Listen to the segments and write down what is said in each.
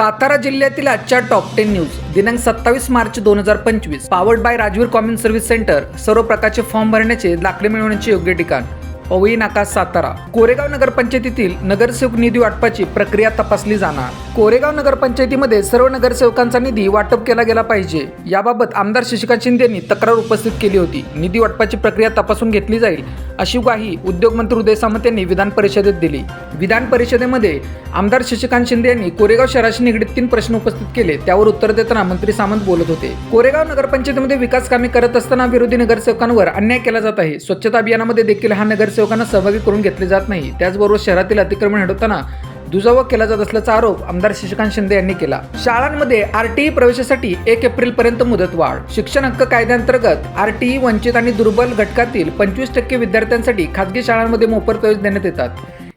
सातारा जिल्ह्यातील आजच्या top ten news. दिनांक सत्तावीस मार्च दोन हजार पंचवीस. Powered by Rajveer common service centre सर्व प्रकारचे फॉर्म भरण्याचे दाखले मिळवण्याचे योग्य ठिकाण. पवई नाका सातारा. कोरेगाव नगरपंचायतीतील नगरसेवक निधी वाटपाची प्रक्रिया तपासली जाणार. कोरेगाव नगरपंचायतीमध्ये सर्व नगरसेवकांचा निधी वाटप केला गेला पाहिजे. याबाबत आमदार शशिकांत शिंदे यांनी तक्रार उपस्थित केली होती. निधी वाटपाची प्रक्रिया तपासून घेतली जाईल अशी ग्वाही उद्योगमंत्री उदय सामंत यांनी विधान परिषदेत दिली. विधान परिषदेमध्ये आमदार शशिकांत शिंदे यांनी कोरेगाव शहराशी निगडीत तीन प्रश्न उपस्थित केले त्यावर उत्तर देताना मंत्री सामंत बोलत होते. कोरेगाव नगरपंचायतीमध्ये विकास कामे करत असताना विरोधी नगरसेवकांवर अन्याय केला जात आहे. स्वच्छता अभियानामध्ये देखील हा नगरसेवकांना सहभागी करून घेतले जात नाही. त्याचबरोबर शहरातील अतिक्रमण हटवताना दुजावा केला जात असल्याचा आरोप आमदार शशिकांत शिंदे यांनी केला. शाळांमध्ये आरटीई प्रवेशासाठी एक एप्रिल पर्यंत मुदतवाढ शिक्षण हक्क कायद्यांतर्गत आरटीई वंचित आणि दुर्बल घटकातील पंचवीस टक्के विद्यार्थ्यांसाठी खासगी शाळांमध्ये मोफत प्रवेश देण्यात येतात.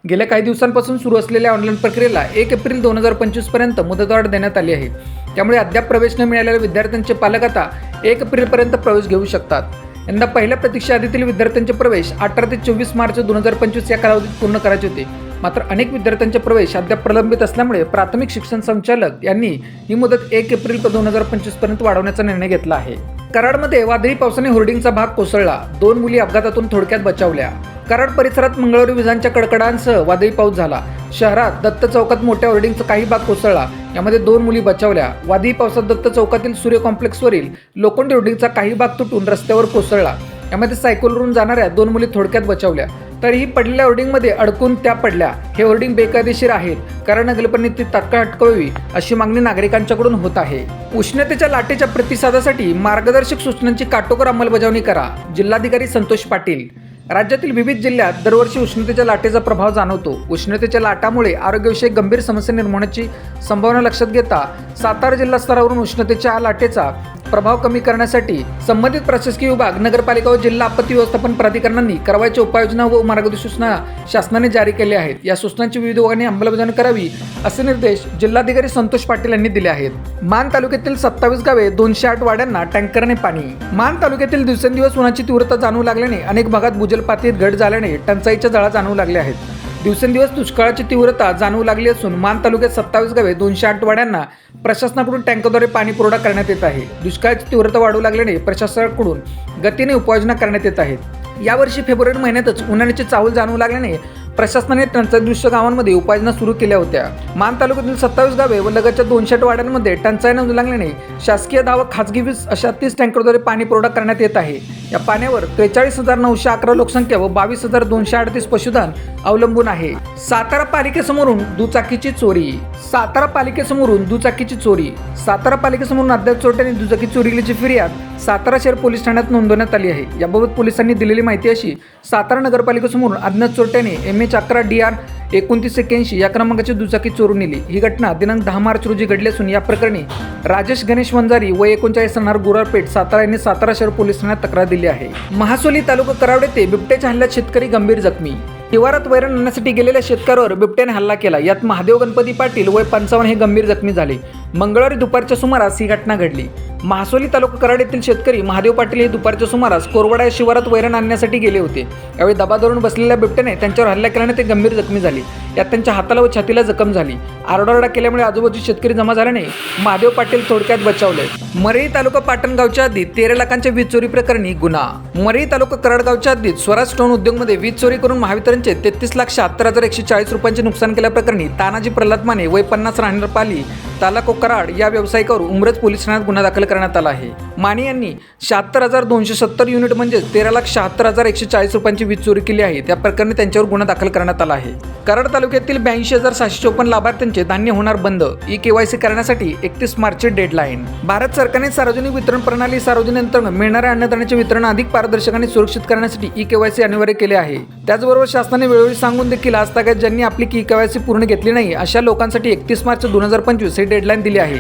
गेल्या काही दिवसांपासून सुरू असलेल्या ऑनलाईन प्रक्रियेला एक एप्रिल दोन हजार पंचवीसपर्यंत मुदतवाढ देण्यात आली आहे. त्यामुळे अद्याप प्रवेश न मिळालेल्या विद्यार्थ्यांचे पालक आता एक एप्रिलपर्यंत प्रवेश घेऊ शकतात. यंदा पहिल्या प्रतीक्षा यादीतील विद्यार्थ्यांचे प्रवेश अठरा ते चोवीस मार्च दोन हजार पंचवीस या कालावधीत पूर्ण करायचे होते. मात्र अनेक विद्यार्थ्यांचे प्रवेश अद्याप प्रलंबित असल्यामुळे प्राथमिक शिक्षण संचालक यांनी ही मुदत एक एप्रिल दोन हजार पंचवीसपर्यंत वाढवण्याचा निर्णय घेतला आहे. कराडमध्ये वादळी पावसाने होर्डिंगचा भाग कोसळला. दोन मुली अपघातातून थोडक्यात बचावल्या. कराड परिसरात मंगळवारी विजांच्या कडकडांसह वादळी पाऊस झाला. शहरात दत्त चौकात मोठ्या होर्डिंगचा काही भाग कोसळला. यामध्ये दोन मुली बचावल्या. वादळी पावसात दत्त चौकातील सूर्य कॉम्प्लेक्सवरील लोखंडी होर्डिंगचा काही भाग तुटून रस्त्यावर कोसळला. यामध्ये सायकलवरून जाणाऱ्या दोन मुली थोडक्यात बचावल्या. तरीही पडलेल्या होर्डिंगमध्ये अडकून त्या पडल्या. हे होर्डिंग बेकायदेशीर आहेत कारण नगरपालिकेने ती तात्काळ हटकवावी अशी मागणी नागरिकांच्याकडून होत आहे. उष्णतेच्या लाटेच्या प्रतिसादासाठी मार्गदर्शक सूचनांची काटोकोर अंमलबजावणी करा. जिल्हाधिकारी संतोष पाटील. राज्यातील विविध जिल्ह्यात दरवर्षी उष्णतेच्या लाटेचा प्रभाव जाणवतो. उष्णतेच्या लाटामुळे आरोग्यविषयक गंभीर समस्या निर्माण होण्याची संभावना लक्षात घेता सातारा जिल्हा स्तरावरून उष्णतेच्या लाटेचा प्रभाव कमी करण्यासाठी संबंधित प्रशासकीय विभाग नगरपालिका व जिल्हा आपत्ती व्यवस्थापन प्राधिकरणांनी करावयाच्या उपाययोजना व मार्गदर्शक सूचना शासनाने जारी केल्या आहेत. या सूचनांची विविध विभागांनी अंमलबजावणी करावी असे निर्देश जिल्हाधिकारी संतोष पाटील यांनी दिले आहेत. मान तालुक्यातील सत्तावीस गावे दोनशे आठ वाड्यांना टँकरने पाणी. मान तालुक्यातील दिवसेंदिवस उन्हाची तीव्रता जाणवू लागल्याने अनेक भागात भूजल पातळीत घट झाल्याने टंचाईच्या जळा जाणवू लागल्या आहेत. दिवसेंदिवस दुष्काळाची तीव्रता जाणवू लागली असून मान तालुक्यात सत्तावीस गावे दोनशे आठ वाड्यांना प्रशासनाकडून टँकरद्वारे पाणी पुरवठा करण्यात येत आहे. दुष्काळाची तीव्रता वाढू लागल्याने प्रशासनाकडून गतीने उपाययोजना करण्यात येत आहेत यावर्षी फेब्रुवारी महिन्यातच उन्हाळ्याची चाहूल जाणवू लागल्याने प्रशासनाने टंचाईदृश्य गावांमध्ये उपाययोजना सुरू केल्या होत्या. मान तालुक्यातील सत्तावीस गावे व लगतच्या दोनशे आठ वाड्यांमध्ये टंचाई नोंद लागल्याने शासकीय दावा खाजगी वीज अशा तीस टँकरद्वारे पाणी पुरवठा करण्यात येत आहे. या पाण्यावर त्रेचाळीस हजार नऊशे अकरा लोकसंख्या व बावीस हजार दोनशे अडतीस पशुधन अवलंबून आहे. सातारा पालिकेसमोरून दुचाकीची चोरी. सातारा पालिकेसमोरून दुचाकीची चोरी. सातारा पालिकेसमोरून अज्ञात चोरट्याने दुचाकी चोरी केल्याची फिर्याद सातारा शहर पोलीस ठाण्यात नोंदवण्यात आली आहे. याबाबत पोलिसांनी दिलेली माहिती अशी सातारा नगरपालिकेसमोरून अज्ञात चोरट्याने एम एच अकरा डी आर एकोणतीस एक्याऐंशी या क्रमांकाची दुचाकी चोरून नेली. ही घटना दिनांक दहा मार्च रोजी घडली असून या प्रकरणी राजेश गणेश वंजारी व एकोणचाळीस राहणार गुरारपेठ सातारा यांनी सातारा शहर पोलीस ठाण्यात तक्रार दिली आहे. महासोली तालुका कराड येथे बिबट्याच्या हल्ल्यात शेतकरी गंभीर जखमी. शिवारात वैरण आणण्यासाठी गेलेल्या शेतकऱ्यावर बिबट्याने हल्ला केला. यात महादेव गणपती पाटील वय पंचावन्न हे गंभीर जखमी झाले. मंगळवारी दुपारच्या सुमारास ही घटना घडली. महासोली तालुका कराड येथील शेतकरी महादेव पाटील हे दुपारच्या सुमारास कोरवाडा या शिवारात वैरण आणण्यासाठी गेले होते. यावेळी दबा धरून बसलेल्या बिबट्याने त्यांच्यावर हल्ला केल्याने ते गंभीर जखमी झाले. यात त्यांच्या हाताला व छातीला जखम झाली. आरडाओरडा केल्यामुळे आजूबाजूचे शेतकरी जमा झाल्याने महादेव पाटील थोडक्यात बचावले. मरई तालुका पाटणगावच्या हद्दीत तेरा लाखांच्या वीज चोरी प्रकरणी गुन्हा. मरई तालुका कराडगावच्या हद्दीत स्वराज स्टोन उद्योगमध्ये वीज चोरी करून महावितरणचे तेहतीस लाख शहात्तर हजार एकशे चाळीस रुपयांचे नुकसान केल्याप्रकरणी तानाजी प्रल्हाद माने वय पन्नास राहणार पाली तालाको कराड या व्यावसायिकावर उमरज पोलीस ठाण्यात गुन्हा दाखल करण्यात आला आहे. माने यांनी शहात्तर हजार दोनशे सत्तर युनिट म्हणजेच तेरा लाख शहात्तर हजार एकशे चाळीस रुपयांची वीज चोरी केली आहे. त्या प्रकरणी त्यांच्यावर गुन्हा दाखल करण्यात आला आहे. कराड तालुक्यातील ब्याऐंशी हजार सहाशे चोपन्न लाभार्थ्यांचे धान्य होणार बंद. ई केवायसी करण्यासाठी एकतीस मार्चची डेडलाईन. भारत सरकारने सार्वजनिक वितरण प्रणाली सार्वजनिक अंतर्गत मिळणाऱ्या अन्नधान्याचे वितरण अधिक पारदर्शक आणि सुरक्षित करण्यासाठी ई केवायसी अनिवार्य केले आहे. त्याचबरोबर शासनाने वेळोवेळी सांगून देखील आज तागायत ज्यांनी आपली ई केवायसी पूर्ण घेतली नाही अशा लोकांसाठी एकतीस मार्च दोन हजार पंचवीस हे डेडलाईन दिली आहे.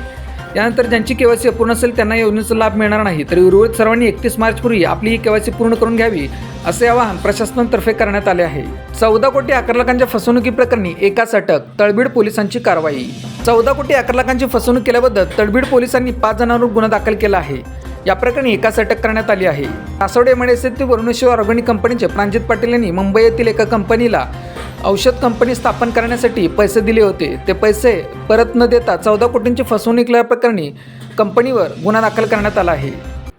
यानंतर ज्यांची केवायसी अपूर्ण असेल त्यांना योजनेचा लाभ मिळणार नाही. तरी उर्वरित सर्वांनी एकतीस मार्चपूर्वी आपली ही केवायसी पूर्ण करून घ्यावी असे आवाहन प्रशासनातर्फे करण्यात आले आहे. चौदा कोटी अकरा लाखांच्या फसवणुकीप्रकरणी एकाच अटक तळबीड पोलिसांची कारवाई. चौदा कोटी अकरा लाखांची फसवणूक केल्याबद्दल तळबीड पोलिसांनी पाच जणांवर गुन्हा दाखल केला आहे. या प्रकरणी एकाच अटक करण्यात आली आहे. कासवडे एमआयडीसी येथील वरुणेश्वर ऑर्गॅनिक कंपनीचे प्रांजित पाटील यांनी मुंबई येथील एका कंपनीला औषध कंपनी स्थापन करण्यासाठी पैसे दिले होते. ते पैसे परत न देता चौदा कोटींची फसवणूक केल्याप्रकरणी कंपनीवर गुन्हा दाखल करण्यात आला आहे.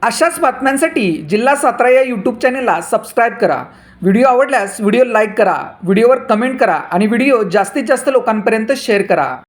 अशाच बातम्यांसाठी जिल्हा सातारा या यूट्यूब चॅनेलला सबस्क्राईब करा. व्हिडिओ आवडल्यास व्हिडिओ लाईक करा व्हिडिओवर कमेंट करा आणि व्हिडिओ जास्तीत जास्त लोकांपर्यंत शेअर करा.